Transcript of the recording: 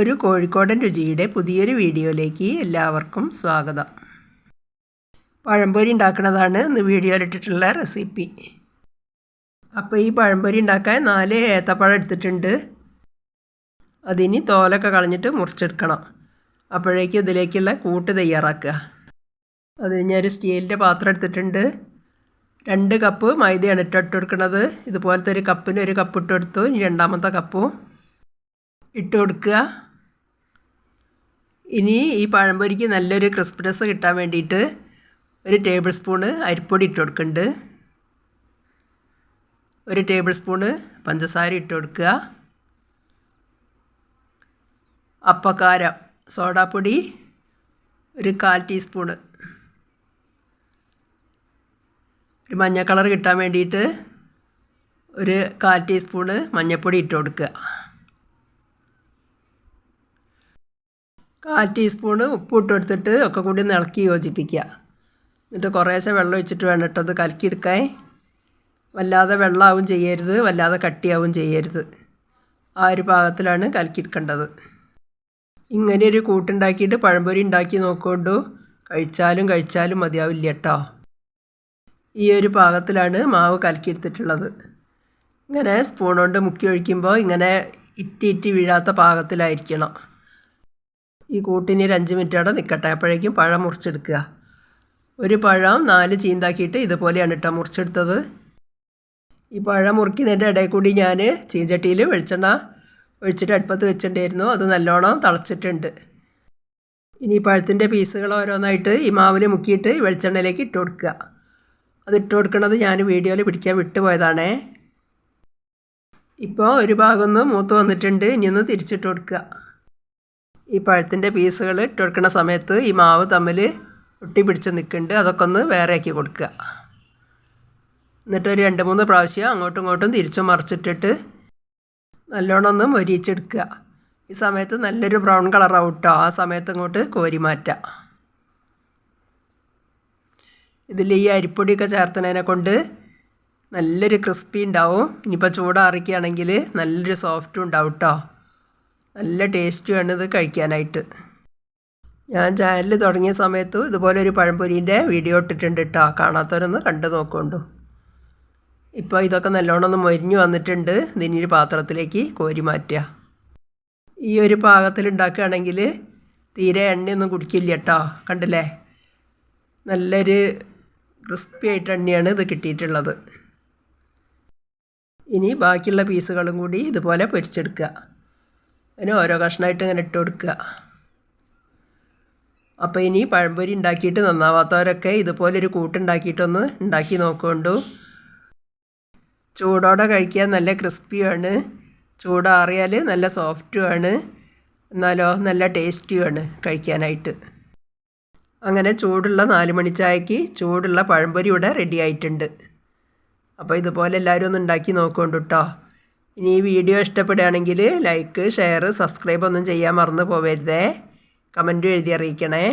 ഒരു കോഴിക്കോടൻ രുചിയുടെ പുതിയൊരു വീഡിയോയിലേക്ക് എല്ലാവർക്കും സ്വാഗതം. പഴംപൊരി ഉണ്ടാക്കുന്നതാണ് ഇന്ന് വീഡിയോയിലിട്ടിട്ടുള്ള റെസിപ്പി. അപ്പോൾ ഈ പഴംപൊരി ഉണ്ടാക്കാൻ നാല് ഏത്തപ്പഴം എടുത്തിട്ടുണ്ട്. അതിന് തോലൊക്കെ കളഞ്ഞിട്ട് മുറിച്ചെടുക്കണം. അപ്പോഴേക്കും ഇതിലേക്കുള്ള കൂട്ട് തയ്യാറാക്കുക. അതിന് ഞാനൊരു സ്റ്റീലിന്റെ പാത്രം എടുത്തിട്ടുണ്ട്. രണ്ട് കപ്പ് മൈദയാണ് ഇട്ടിട്ട് കൊടുക്കുന്നത്. ഇതുപോലത്തെ ഒരു കപ്പിന് ഒരു കപ്പ് ഇട്ട് കൊടുത്തു. ഇനി രണ്ടാമത്തെ കപ്പും ഇട്ട് കൊടുക്കുക. ഇനി ഈ പഴംപൊരിക്ക് നല്ലൊരു ക്രിസ്പിനെസ് കിട്ടാൻ വേണ്ടിയിട്ട് ഒരു ടേബിൾ സ്പൂണ് അരിപ്പൊടി ഇട്ട് കൊടുക്കുന്നുണ്ട്. ഒരു ടേബിൾ സ്പൂണ് പഞ്ചസാര ഇട്ട് കൊടുക്കുക. അപ്പക്കാരം സോഡാപ്പൊടി ഒരു കാൽ ടീസ്പൂണ് ഒരു മഞ്ഞ കളർ കിട്ടാൻ വേണ്ടിയിട്ട് ഒരു കാൽ ടീസ്പൂണ് മഞ്ഞൾപ്പൊടി ഇട്ട് കൊടുക്കുക. കാൽ ടീസ്പൂണ് ഉപ്പിട്ട് കൊടുത്തിട്ട് ഒക്കെ കൂടി ഒന്ന് ഇളക്കി യോജിപ്പിക്കുക. എന്നിട്ട് കുറേശ്ശെ വെള്ളം ഒഴിച്ചിട്ട് വേണം കേട്ടോ അത് കലക്കിയെടുക്കാൻ. വല്ലാതെ വെള്ളമാവും ചെയ്യരുത് വല്ലാതെ കട്ടിയാവും ചെയ്യരുത്. ആ ഒരു പാകത്തിലാണ് കലക്കിയെടുക്കേണ്ടത്. ഇങ്ങനെ ഒരു കൂട്ടുണ്ടാക്കിയിട്ട് പഴംപൊരി ഉണ്ടാക്കി നോക്കൊണ്ടു കഴിച്ചാലും കഴിച്ചാലും മതിയാവില്ല കേട്ടോ. ഈ ഒരു പാകത്തിലാണ് മാവ് കലക്കിയെടുത്തിട്ടുള്ളത്. ഇങ്ങനെ സ്പൂൺ കൊണ്ട് മുക്കി ഒഴിക്കുമ്പോൾ ഇങ്ങനെ ഇറ്റി ഇറ്റി വീഴാത്ത പാകത്തിലായിരിക്കണം. ഈ കൂട്ടിന് ഒരു അഞ്ച് മിനിറ്റ് അവിടെ നിൽക്കട്ടെ അപ്പോഴേക്കും പഴം മുറിച്ചെടുക്കുക. ഒരു പഴം നാല് ചീന്താക്കിയിട്ട് ഇതുപോലെയാണ് കേട്ടോ മുറിച്ചെടുത്തത്. ഈ പഴം മുറിക്കുന്നതിന്റെ ഇടയിൽ കൂടി ഞാൻ ചീഞ്ചട്ടിയിൽ വെളിച്ചെണ്ണ ഒഴിച്ചിട്ട് അടുപ്പത്ത് വെച്ചിട്ടുണ്ടായിരുന്നു. അത് നല്ലോണം തിളച്ചിട്ടുണ്ട്. ഇനി പഴത്തിന്റെ പീസുകൾ ഓരോന്നായിട്ട് ഈ മാവിൽ മുക്കിയിട്ട് വെളിച്ചെണ്ണയിലേക്ക് ഇട്ട് കൊടുക്കുക. അത് ഇട്ട് കൊടുക്കുന്നത് ഞാൻ വീഡിയോയിൽ പിടിക്കാൻ വിട്ടുപോയതാണേ. ഇപ്പോൾ ഒരു ഭാഗം ഒന്ന് മൂത്ത് വന്നിട്ടുണ്ട്. ഇനി ഒന്ന് തിരിച്ചിട്ട് കൊടുക്കുക. ഈ പഴത്തിന്റെ പീസുകൾ ഇട്ട് കൊടുക്കുന്ന സമയത്ത് ഈ മാവ് തമ്മിൽ ഒട്ടി പിടിച്ച് നിൽക്കുന്നുണ്ട്. അതൊക്കെ ഒന്ന് വേറെ ആക്കി കൊടുക്കുക. എന്നിട്ട് ഒരു രണ്ട് മൂന്ന് പ്രാവശ്യം അങ്ങോട്ടും ഇങ്ങോട്ടും തിരിച്ചും മറിച്ചിട്ടിട്ട് നല്ലോണം ഒന്ന് മൊരിയിച്ചെടുക്കുക. ഈ സമയത്ത് നല്ലൊരു ബ്രൗൺ കളറാവും കേട്ടോ. ആ സമയത്ത് ഇങ്ങോട്ട് കോരി മാറ്റാം ഇതിൽ ഈ അരിപ്പൊടിയൊക്കെ ചേർത്തതിനെ കൊണ്ട് നല്ലൊരു ക്രിസ്പി ഉണ്ടാവും. ഇനിയിപ്പോൾ ചൂടാറിക്കുകയാണെങ്കിൽ നല്ലൊരു സോഫ്റ്റും ഉണ്ടാവും കേട്ടോ. നല്ല ടേസ്റ്റുമാണ് ഇത് കഴിക്കാനായിട്ട്. ഞാൻ ചാനൽ തുടങ്ങിയ സമയത്ത് ഇതുപോലെ ഒരു പഴംപൊരീന്റെ വീഡിയോ ഇട്ടിട്ടുണ്ട് കേട്ടോ കാണാത്തവരൊന്ന് കണ്ടു നോക്കുകൊണ്ടു ഇപ്പോൾ ഇതൊക്കെ നല്ലോണം ഒന്ന് മൊരിഞ്ഞു വന്നിട്ടുണ്ട്. ഇതിനൊരു പാത്രത്തിലേക്ക് കോരി മാറ്റുക ഈ ഒരു പാകത്തിൽ ഉണ്ടാക്കുകയാണെങ്കിൽ തീരെ എണ്ണയൊന്നും കുടിക്കില്ല കേട്ടോ കണ്ടില്ലേ? നല്ലൊരു ക്രിസ്പി ആയിട്ട് എണ്ണയാണ് ഇത് കിട്ടിയിട്ടുള്ളത്. ഇനി ബാക്കിയുള്ള പീസുകളും കൂടി ഇതുപോലെ പൊരിച്ചെടുക്കുക. അതിന് ഓരോ കഷ്ണമായിട്ട് ഇങ്ങനെ ഇട്ട് കൊടുക്കുക. അപ്പോൾ ഇനി പഴംപൊരി ഉണ്ടാക്കിയിട്ട് നന്നാവാത്തവരൊക്കെ ഇതുപോലൊരു കൂട്ടുണ്ടാക്കിയിട്ടൊന്ന് ഉണ്ടാക്കി നോക്കുകൊണ്ടു. ചൂടോടെ കഴിക്കാൻ നല്ല ക്രിസ്പിയാണ് ചൂടാറിയാൽ നല്ല സോഫ്റ്റുമാണ്. എന്നാലോ നല്ല ടേസ്റ്റിയുമാണ് കഴിക്കാനായിട്ട്. അങ്ങനെ ചൂടുള്ള നാല് മണിച്ചായക്ക് ചൂടുള്ള പഴംപൊരി ഇവിടെ റെഡി ആയിട്ടുണ്ട്. അപ്പോൾ ഇതുപോലെ എല്ലാവരും ഒന്ന് ഉണ്ടാക്കി നോക്കുകൊണ്ടു കേട്ടോ ഇനി ഈ വീഡിയോ ഇഷ്ടപ്പെടുകയാണെങ്കിൽ ലൈക്ക് ഷെയർ സബ്സ്ക്രൈബ് ഒന്നും ചെയ്യാൻ മറന്നു പോവരുതേ. കമന്റും എഴുതി അറിയിക്കണേ.